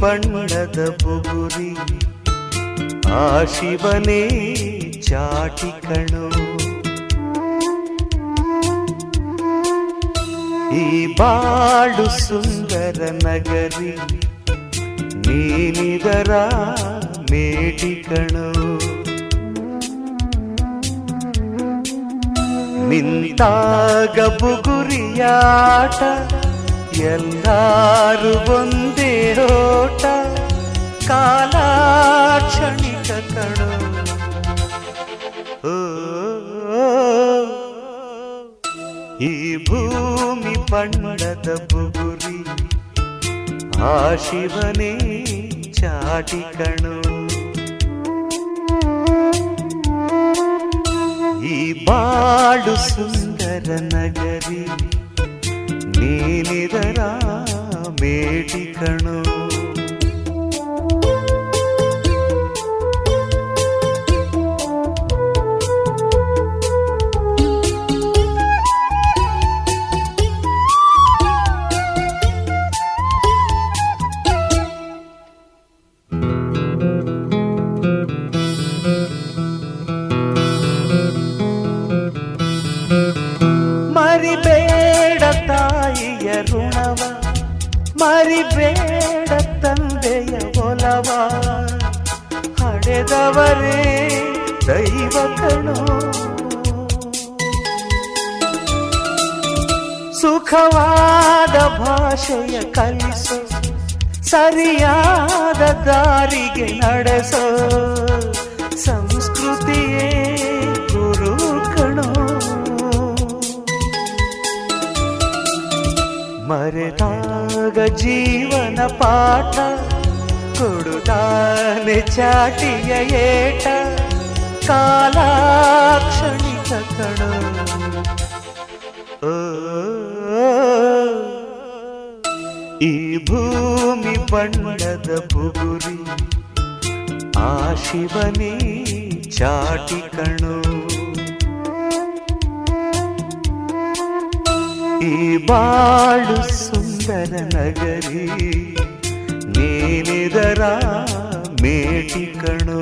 ಬಣ್ಣದ ಬುಗುರಿ ಆ ಶಿವನೇ ಚಾಟಿ ಕಣು. ಈ ಬಾಳು ಸುಂದರ ನಗರಿ ನೀನಿದರ ಮೇಟಿಕಣು ನಿಂತಾಗ ಬುಗುರಿಯಾಟ, ಎಲ್ಲಾರು ಒಂದೇ ಓಟ, ಕಾಲ ಬಣ್ಣದ ಬುಗುರಿ ಆ ಶಿವನೇ ಚಾಟಿ ಕಣು. ಈ ಬಾಳು ಸುಂದರ ನಗರಿ ನೀನಿದರ ಮೇಟಿ ಕಣು. ಋಣವ ಮರಿಬೇಡ ತಂದೆಯ ಒಲವ. ಹಡೆದವರೇ ದೈವ ಸುಖವಾದ ಭಾಷೆಯ ಕಲಿಸು ಸರಿಯಾದ ದಾರಿಗೆ ನಡೆಸೋ. ಸಂಸ್ಕೃತಿಯೇ ಮರೆತಾಗ ಜೀವನ ಪಾಠ, ಕೊಡುತ್ತಾನೆ ಚಾಟಿಯ ಏಟ, ಕಾಲಾಕ್ಷಣಿಕ ಕಣ ಈ ಭೂಮಿ ಬಣ್ಣದ ಬುಗುರಿ ಆ ಶಿವನೇ ಚಾಟಿ ಕಣೋ. ಈ ಬಾಳು ಸುಂದರ ನಗರಿ ನೀನಿದರ ಮೇಟಿ ಕಣೋ.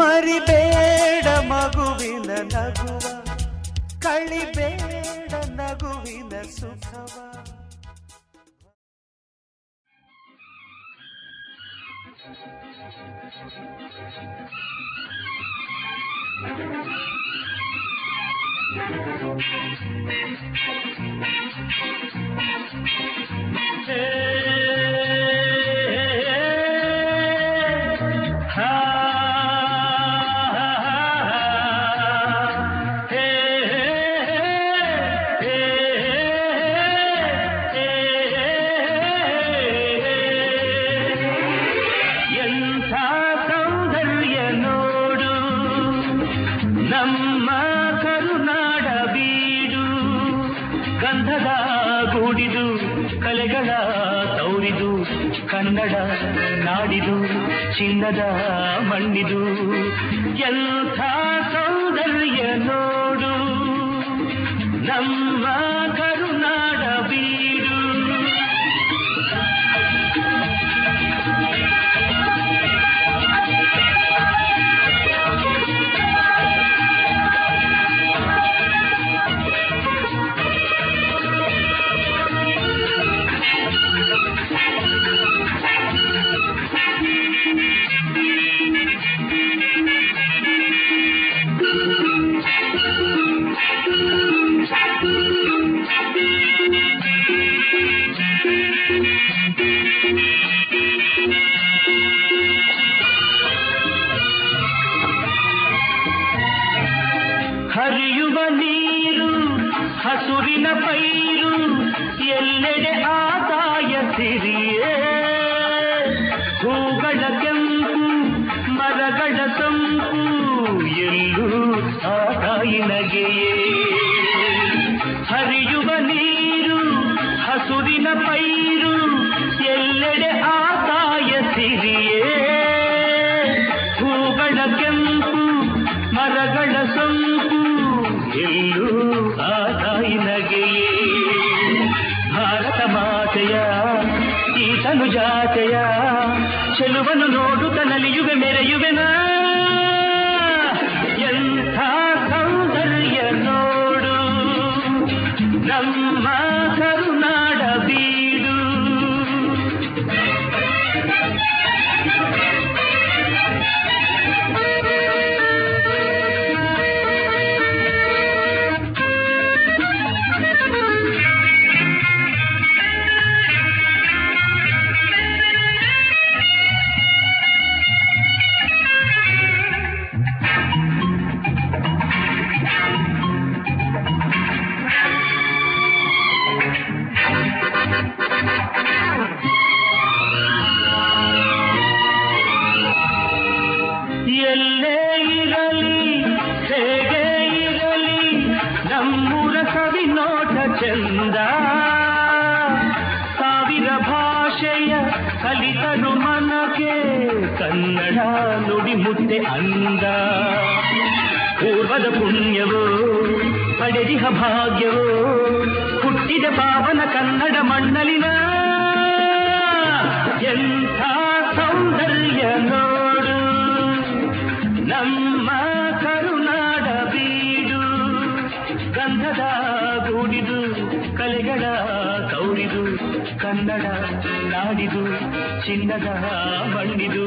ಮರಿಬೇಡ ಮಗುವಿನ ನಗುವ ಕಳಿಬೇಡ ನಗುವಿನ ಸುಖವ ಎಂಥ ಕನ್ನಡ ನಾಡಿದು ಚಿನ್ನದ ಮಣ್ಣಿದು ಎಂಥ ಸೌಂದರ್ಯ ನೋಡು. ನಮ್ಮ ಕರುನಾಡ ಹಸುರಿನ ಪೈರು ಎಲ್ಲೆಡೆ ಆದಾಯ ಸಿರಿಯೇ. ಹೂಗಳ ಕೆಂಪು, ಮರಗಳ ತಂಪು ಎಲ್ಲೂ ಆ ತಾಯಿ ನಗೆಯೇ. ಹರಿಯುವ ನೀರು ಹಸುರಿನ ಪೈರು ಎಲ್ಲೆಡೆ ಚೆಲುವನ್ನು ನೋಡುತ್ತ ನಲಿಯುವೆ ಮೆರೆಯುವೆನ ಎಂಥ ಸೌಂದರ್ಯ ನೋಡು. ನಮ್ಮ ಚಂದ. ಸಾವಿರ ಭಾಷೆಯ ಕಲಿತನು ಮನಗೆ ಕನ್ನಡ ನುಡಿ ಮುಟ್ಟೆ ಅಂದ. ಪೂರ್ವದ ಪುಣ್ಯವೋ, ಪಡೆದಿಹ ಭಾಗ್ಯವೋ, ಹುಟ್ಟಿದ ಪಾವನ ಕನ್ನಡ ಮಣ್ಣಲಿನ ಎಂಥ ಸೌಂದರ್ಯ ನೋಡು. ನಮ್ಮ ಕಲೆಗಳ ಕೌರಿದು ಕನ್ನಡ ನಾಡಿದು ಚಿನ್ನದ ಮಣ್ಣಿದು.